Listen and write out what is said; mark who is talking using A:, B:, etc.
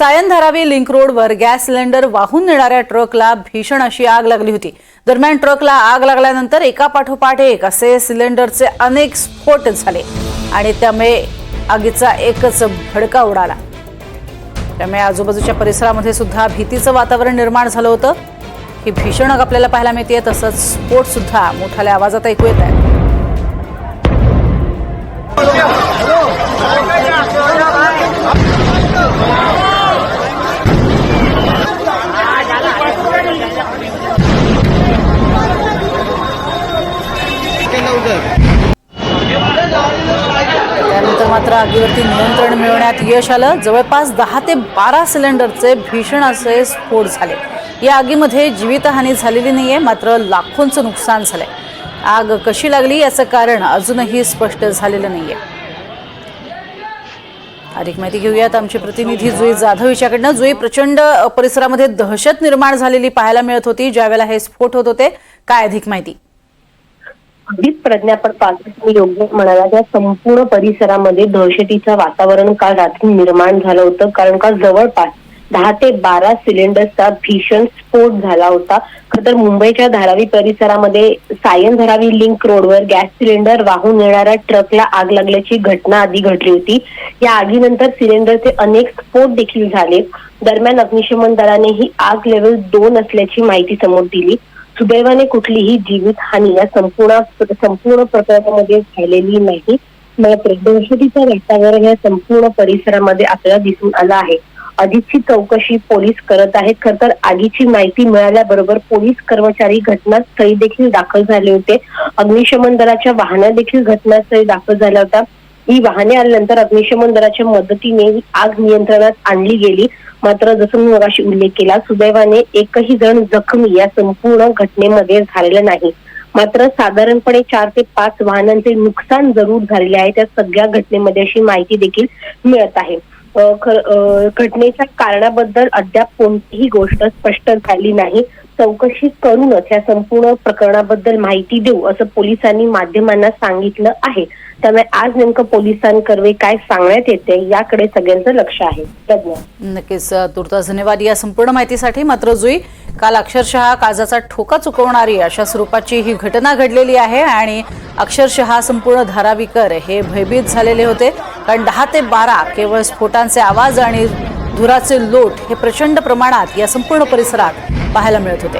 A: Sion Dharavi link रोडवर gas cylinder वाहून नेणाऱ्या ट्रकला भीषण अशी आग लागली होती. दरम्यान ट्रकला आग लागल्यानंतर एका पाठोपाठ एक असे सिलेंडरचे अनेक स्फोट झाले आणि त्यामुळे आगीचा एकच भडका उडाला. त्यामुळे आजूबाजूच्या परिसरामध्ये सुद्धा भीतीचं वातावरण निर्माण झालं होतं. ही भीषण आग आपल्याला पाहायला मिळते तसंच स्फोट सुद्धा मोठ्या आवाजात ऐकू येत आहे त्यानंतर मात्र आगीवरती नियंत्रण मिळवण्यात यश आलं. जवळपास दहा ते बारा सिलेंडरचे भीषण असे स्फोट झाले. या आगीमध्ये जीवितहानी झालेली नाहीये मात्र लाखोंचं नुकसान झालंय. आग कशी लागली याचं कारण अजूनही स्पष्ट झालेलं नाहीये. अधिक माहिती घेऊयात. आमचे प्रतिनिधी जुई जाधव हिच्याकडनं. जुई प्रचंड परिसरामध्ये दहशत निर्माण झालेली पाहायला मिळत होती. ज्यावेळेला हे स्फोट होत होते काय अधिक माहिती?
B: अगदीच प्रज्ञापन तुम्ही योग्य म्हणाला त्या संपूर्ण परिसरामध्ये दहशतीचं वातावरण काल रात्री निर्माण झालं होतं. कारण का जवळपास दहा ते बारा सिलेंडरचा भीषण स्फोट झाला होता. खरं मुंबईच्या धारावी परिसरामध्ये सायन धारावी लिंक रोडवर गॅस सिलेंडर वाहून येणाऱ्या ट्रकला आग लागल्याची घटना आधी घडली होती. या आगीनंतर सिलेंडरचे अनेक स्फोट देखील झाले. दरम्यान अग्निशमन दलाने ही आग लेवल दोन असल्याची माहिती समोर दिली. सुदैवाने कुठलीही जीवित हानी या संपूर्ण संपूर्ण प्रकरणामध्ये झालेली नाही. मात्र दहशतीचं वातावरण या संपूर्ण परिसरामध्ये आपल्याला दिसून आलं आहे. अधिकची चौकशी पोलीस करत आहेत. खर तर आगीची माहिती मिळाल्याबरोबर पोलीस कर्मचारी घटनास्थळी देखील दाखल झाले होते. अग्निशमन दलाच्या वाहना देखील घटनास्थळी दाखल झाल्या होत्या ही वाहने आल्यानंतर अग्निशमन दलाच्या मदतीने ही आग नियंत्रणात आणली गेली. मात्र जसं मी मगाशी उल्लेख केला सुदैवाने एकही जण जखमी या संपूर्ण घटनेमध्ये झालेलं नाही. मात्र साधारणपणे चार ते पाच वाहनांचे नुकसान जरूर झालेले आहे. त्या सगळ्या घटनेमध्ये अशी माहिती देखील मिळत आहे. खर- घटनेच्या कारणाबद्दल अद्याप कोणतीही गोष्ट स्पष्ट झाली नाही. चौकशी करूनच या संपूर्ण प्रकरणाबद्दल माहिती देऊ असं पोलिसांनी माध्यमांना सांगितलं आहे. त्यामुळे आज नेमकं पोलिसांकर्वे काय सांगण्यात येते याकडे सगळ्यांचं लक्ष आहे.
A: नक्कीच अ, तुर्तास धन्यवाद या संपूर्ण माहितीसाठी. मात्र जुई काल अक्षरशः काजाचा ठोका चुकवणारी अशा स्वरूपाची ही घटना घडलेली आहे आणि अक्षरशः संपूर्ण धारावीकर हे भयभीत झालेले होते. कारण दहा ते बारा केवळ स्फोटांचे आवाज आणि धुराचे लोट हे प्रचंड प्रमाणात या संपूर्ण परिसरात पाहायला मिळत होते.